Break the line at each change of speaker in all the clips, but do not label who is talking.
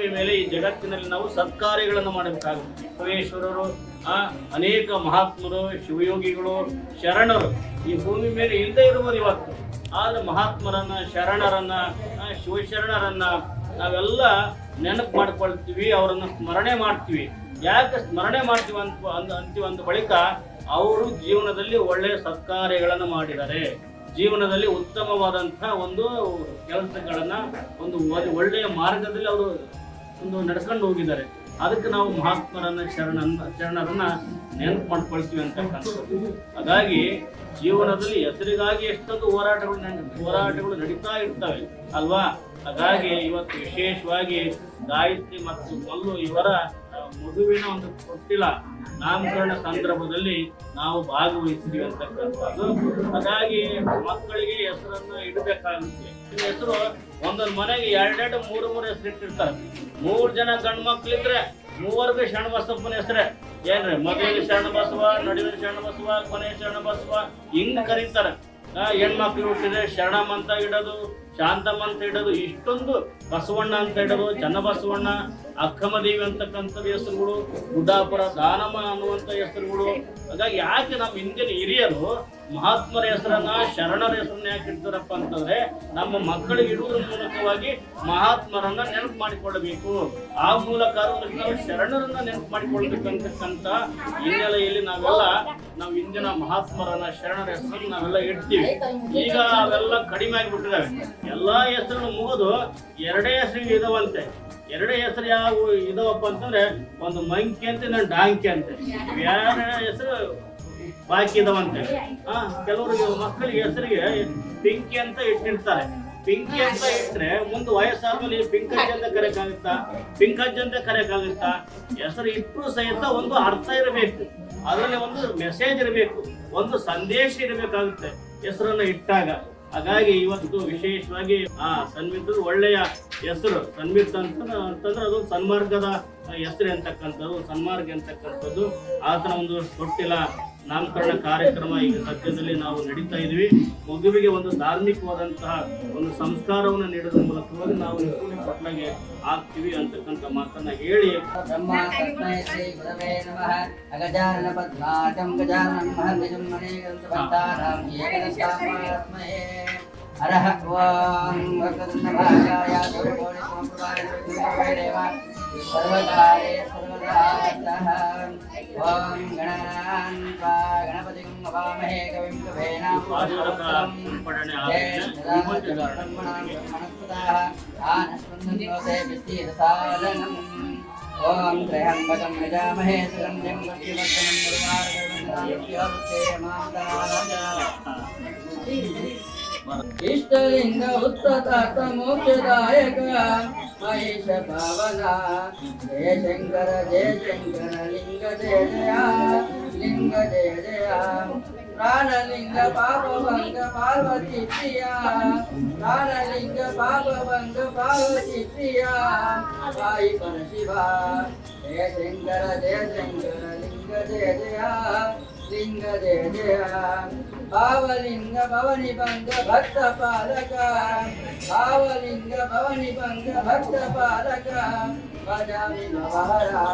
ಭೂಮಿ ಮೇಲೆ ಈ ಜಗತ್ತಿನಲ್ಲಿ ನಾವು ಸತ್ಕಾರ್ಯಗಳನ್ನು ಮಾಡಬೇಕಾಗುತ್ತೆ. ಶಿವೇಶ್ವರರು ಆ ಅನೇಕ ಮಹಾತ್ಮರು, ಶಿವಯೋಗಿಗಳು, ಶರಣರು ಈ ಭೂಮಿ ಮೇಲೆ ಇಲ್ಲದೆ ಇರುವುದು ಇವತ್ತು. ಆದ್ರೆ ಮಹಾತ್ಮರನ್ನ, ಶರಣರನ್ನ ಶಿವಶರಣರನ್ನ ನಾವೆಲ್ಲ ನೆನಪು ಮಾಡ್ಕೊಳ್ತೀವಿ, ಅವರನ್ನು ಸ್ಮರಣೆ ಮಾಡ್ತೀವಿ. ಯಾಕೆ ಸ್ಮರಣೆ ಮಾಡ್ತೀವಿ ಅಂತ ಅಂತೀವಿ ಅಂದ ಬಳಿಕ ಅವರು ಜೀವನದಲ್ಲಿ ಒಳ್ಳೆಯ ಸತ್ಕಾರ್ಯಗಳನ್ನು ಮಾಡಿದ್ದಾರೆ. ಜೀವನದಲ್ಲಿ ಉತ್ತಮವಾದಂತಹ ಒಂದು ಕೆಲಸಗಳನ್ನ, ಒಂದು ಒಳ್ಳೆಯ ಮಾರ್ಗದಲ್ಲಿ ಅವರು ಒಂದು ನಡೆಸ್ಕೊಂಡು ಹೋಗಿದ್ದಾರೆ. ಅದಕ್ಕೆ ನಾವು ಮಹಾತ್ಮರನ್ನ ಶರಣನ್ನ ಶರಣರನ್ನ ನೆನಪು ಮಾಡ್ಕೊಳ್ತೀವಿ ಅಂತಕ್ಕಂಥದ್ದು ಹಾಗಾಗಿ ಜೀವನದಲ್ಲಿ ಹೆಸರಿಗಾಗಿ ಎಷ್ಟೊಂದು ಹೋರಾಟಗಳು ಹೋರಾಟಗಳು ನಡೀತಾ ಇರ್ತವೆ, ಅಲ್ವಾ? ಹಾಗಾಗಿ ಇವತ್ತು ವಿಶೇಷವಾಗಿ ಗಾಯತ್ರಿ ಮತ್ತು ಮಲ್ಲು ಇವರ ಮಗುವಿನ ಒಂದು ಕೊಟ್ಟಿಲ್ಲ ನಾಮಕರಣ ಸಂದರ್ಭದಲ್ಲಿ ನಾವು ಭಾಗವಹಿಸಿದ್ವಿ ಅಂತಕ್ಕಂಥದ್ದು ಹಾಗಾಗಿ ಮಕ್ಕಳಿಗೆ ಹೆಸರನ್ನ ಇಡಬೇಕಾಗುತ್ತೆ. ಹೆಸರು, ಒಂದೊಂದು ಮನೆಗೆ ಎರಡೆರಡು ಮೂರು ಮೂರು ಹೆಸರು ಇಟ್ಟಿರ್ತಾರೆ. ಮೂರು ಜನ ಗಂಡು ಮಕ್ಳಿದ್ರೆ ಮೂವರ್ಗೂ ಶರಣ ಬಸಪ್ಪನ ಹೆಸರೇ. ಏನ್ರಿ ಮೊದಲಿಗೆ ಶರಣ ಬಸವ ನಡುವಿನ ಶರಣ ಬಸವ ಕೊನೆಯ ಶರಣ ಬಸವ ಹಿಂಗ್ ಕರೀತಾರೆ. ಹೆಣ್ಮಕ್ಳು ಹುಟ್ಟಿದ್ರೆ ಶರಣಮ್ಮ ಅಂತ ಇಡೋದು ಶಾಂತಮ್ಮ ಅಂತ ಇಡೋದು, ಇಷ್ಟೊಂದು ಬಸವಣ್ಣ ಅಂತ ಇಡೋದು ಚನ್ನಬಸವಣ್ಣ ಅಕ್ಕಮದೇವಿ ಅಂತಕ್ಕಂಥದ್ದು ಹೆಸರುಗಳು, ಗುಡ್ಡಾಪುರ, ದಾನಮ್ಮ ಅನ್ನುವಂಥ ಹೆಸರುಗಳು. ಹಾಗಾಗಿ ಯಾಕೆ ನಮ್ಮ ಹಿಂದಿನ ಹಿರಿಯರು ಮಹಾತ್ಮರ ಹೆಸರನ್ನ, ಶರಣರ ಹೆಸರನ್ನ ಯಾಕೆ ಇಡ್ತಾರಪ್ಪ ಅಂತಂದ್ರೆ ನಮ್ಮ ಮಕ್ಕಳಿಗೆ ಇಡುವುದರ ಮೂಲಕವಾಗಿ ಮಹಾತ್ಮರನ್ನ ನೆನಪು ಮಾಡಿಕೊಳ್ಳಬೇಕು. ಆ ಮೂಲಕ ನಾವು ಶರಣರನ್ನ ನೆನಪು ಮಾಡಿಕೊಳ್ಬೇಕಂತಕ್ಕಂಥ ಹಿನ್ನೆಲೆಯಲ್ಲಿ ನಾವೆಲ್ಲ, ನಾವು ಇಂದಿನ ಮಹಾತ್ಮರನ್ನ, ಶರಣರ ಹೆಸರನ್ನು ನಾವೆಲ್ಲ ಇಡ್ತೀವಿ. ಈಗ ಅವೆಲ್ಲ ಕಡಿಮೆ ಆಗಿಬಿಟ್ಟಿದಾವೆ. ಎಲ್ಲಾ ಹೆಸರು ಮುಗಿದು ಎರಡೇ ಹೆಸರು ಇದಾವಂತೆ. ಎರಡೇ ಹೆಸರು ಯಾವ ಇದಾವಪ್ಪ ಅಂತಂದ್ರೆ ಒಂದು ಮಂಕಿ ಅಂತ, ಇನ್ನೊಂದು ಡಾಂಕಿ ಅಂತೆ. ಬೇರೆ ಹೆಸರು ಬಾಕಿ ಇದಾವಂತೆ ಹಾ, ಕೆಲವರಿಗೆ ಮಕ್ಕಳಿಗೆ, ಹೆಸರಿಗೆ ಪಿಂಕಿ ಅಂತ ಇಟ್ಟಿರ್ತಾರೆ. ಪಿಂಕಿ ಅಂತ ಇಟ್ರೆ ಮುಂದೆ ವಯಸ್ಸಾದ್ಮೇಲೆ ಪಿಂಕಜ್ಜಿ ಅಂತ ಕರೆಯಕ್ಕಾಗುತ್ತಾ? ಪಿಂಕಜ್ಜಿ ಅಂತ ಕರೆಯಕ್ಕಾಗುತ್ತಾ? ಹೆಸರು ಇಟ್ಟರು ಸಹಿತ ಒಂದು ಅರ್ಥ ಇರಬೇಕು. ಅದರಲ್ಲಿ ಒಂದು ಮೆಸೇಜ್ ಇರಬೇಕು. ಒಂದು ಸಂದೇಶ ಇರಬೇಕಾಗುತ್ತೆ ಹೆಸರನ್ನ ಇಟ್ಟಾಗ. ಹಾಗಾಗಿ ಇವತ್ತು ವಿಶೇಷವಾಗಿ, ಆ, ಸನ್ಮಿತ್ರ ಒಳ್ಳೆಯ ಹೆಸರು. ಸನ್ಮಿತ್ ಅಂತ ಅಂತಂದ್ರೆ ಅದು ಸನ್ಮಾರ್ಗದ ಹೆಸರು ಅಂತಕ್ಕಂಥದ್ದು, ಸನ್ಮಾರ್ಗ ಅಂತಕ್ಕಂಥದ್ದು. ಆತನ ಒಂದು ತೊಟ್ಟಿಲ. ನಾಮಕರಣ ಕಾರ್ಯಕ್ರಮ ಈಗ ಸದ್ಯದಲ್ಲಿ ನಾವು ನಡೀತಾ ಇದ್ವಿ. ಮಗುವಿಗೆ ಒಂದು ಧಾರ್ಮಿಕವಾದಂತಹ ಒಂದು ಸಂಸ್ಕಾರವನ್ನು ನೀಡೋದ್ರ ಮೂಲಕವಾಗಿ ನಾವು ಪಟ್ಟಣಗೆ ಆಗ್ತೀವಿ ಅಂತಕ್ಕಂಥ ಮಾತನ್ನ ಹೇಳಿ.
ಹರಃ ಓಂ ಭಗವನ್ನಭಾಗಾಯ ದುರ್ಗೋಣಿ ಸಮಪ್ರಭಾಯ ఓం గణనాన్ త్వా గణపతిం వామహే కవిం కవేనాం ఓం త్రయంబకం యజామహే
సుగంధిం వృష్టివర్ధనం నిర్వాణ
ಓಂ ತ್ರಯಂಬಕಂ ಯಜಾಮಹೇ ಸುಗಂಧಿಂ ಪುಷ್ಟಿವರ್ಧನಂ ಇಷ್ಟಲಿಂಗ ಉತ್ತತಾರ್ಥ ಮೋಕ್ಷದಾಯಕ ಮಹೇಶ ಪಾವನ ಜಯ ಶಂಕರ ಜಯ ಶಂಕರ ಲಿಂಗ ಜಯ ಜಯ ಲಿಂಗ ಜಯ ಜಯ ಪ್ರಾಣಲಿಂಗ ಪಾಪ ಭಂಗ ಪಾರ್ವತಿ ಪ್ರಿಯ ಪ್ರಾಣಲಿಂಗ ಪಾಪ ಭಂಗ ಪಾರ್ವತಿ ಪ್ರಿಯ ಸಾಯಿ ಪರಶಿವ ಜಯ ಶಂಕರ ಜಯ ಶಂಕರ ಲಿಂಗ ಜಯ ಜಯ ಲಿಂಗ ಜಯ ಜಯ భావలింగ భవని భంగ భక్త పాలక భావలింగ భవని భంగ భక్త పాలక భజామి మహారా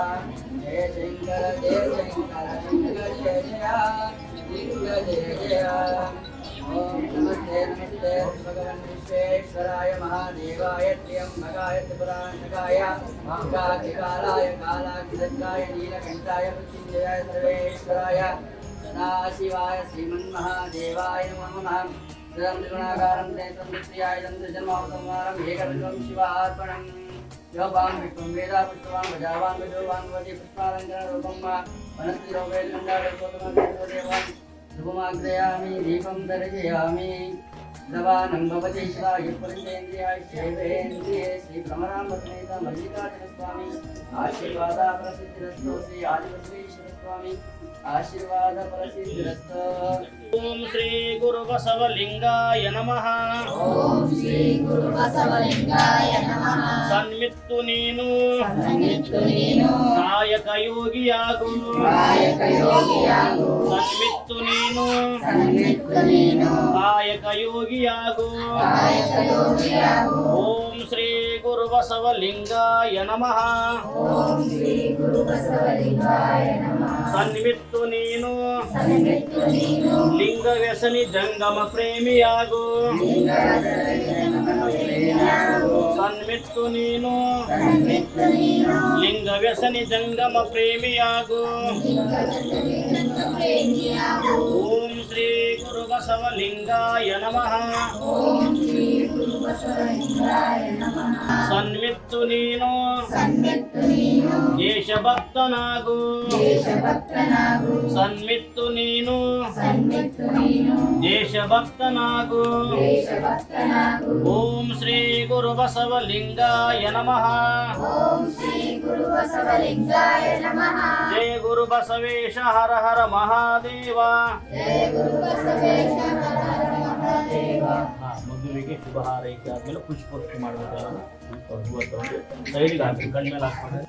జయ శంకర జయ శంకర లింగ జయ జయ లింగ జయ జయ ఓం మహాదేవాయ త్ర్యంబకాయ త్రిపురాణకాయ మహాకాయ కాలాయ నీలకంఠాయ మృత్యుంజయాయ సర్వేశ్వరాయ सदाशिवाय श्रीमन्महादेवाय नमो नमः। ृतं त्रिगुणाकारं त्रयं त्रिजन्मावतमारम् एकविद्वं शिवार्पणम् योपां विष्णुं वेदा पुष्पवान् गजावान् विदुर्वान् वदि पुष्पालङ्कररूपं वा। वनस्तिरोपेलङ्काररूपतमदेवान् ध्रुवमाग्रयामि दीपं दर्शयामि। నవానం భవతి శివాయ పురంజేంద్రియాయ శైవేంద్రియే శ్రీ భ్రమరామర్ణేత మల్లికార్జున స్వామి. ఆశీర్వాద ప్రసిద్ధిరస్తో శ్రీ ఆదిపశ్రీశ్వర స్వామి.
ఆశీర్వాద ప్రసిద్ధిరస్తో ఓం శ్రీ గురు
బసవలింగాయ నమ సన్మిత్తు నేను నాయక
యోగి ఆగు
సన్మిత్తు నేను
నాయక యోగి
ఆగు ఓం
శ్రీ గురు
బసవలింగాయ నమ
సన్మిత్తు నేను లింగ
వ్యసని జగ
ಓಂ ಶ್ರೀ ಗುರು ಬಸವಲಿಂಗಾಯ ನಮಃ
ಓಂ ಶ್ರೀ ಗುರು ಬಸವಲಿಂಗಾಯ ನಮಃ
ಸನ್ಮಿತ್ತು ನೀನು
ಸನ್ಮಿತ್ತು ನೀನು
ಲಿಂಗ ವ್ಯಸನಿ ಜಂಗಮ ಪ್ರೇಮಿಯಾಗು ಸನ್ಮಿತ್ತು ನೀನು
ಸನ್ಮಿತ್ತು ನೀನು
ಲಿಂಗ ವ್ಯಸನಿ ಜಂಗಮ ಪ್ರೇಮಿಯಾಗು
ಪ್ರೇಮಿಯಾಗು
ಓಂ ಶ್ರೀ ಗುರು ಬಸವಲಿಂಗಾಯ ನಮಃ సన్మిత్తు
నీను. సన్మిత్తు
నీను.
దేశభక్తనాగు
దేశభక్తనాగు సన్మిత్తు
నీను. సన్మిత్తు
నీను.
దేశభక్తనాగు
దేశభక్తనాగు ఓం శ్రీ గురు బసవలింగాయ
నమః. ఓం శ్రీ గురు బసవలింగాయ
నమః. జయ గురు బసవేశ హర హర
మహాదేవ. జయ గురు బసవేశ హర హర
మహాదేవ. ಮಗುವಿಗೆ ಶುಭ ಹಾರೈಕೆ ಆದಮೇಲೆ ಪುಷ್ಪವೃಷ್ಟಿ ಮಾಡುವಂತಹ ಸೈಡ್ಗೆ ಹಾಕಿ ಕಣ್ಮೇಲೆ ಹಾಕ್ತಾರೆ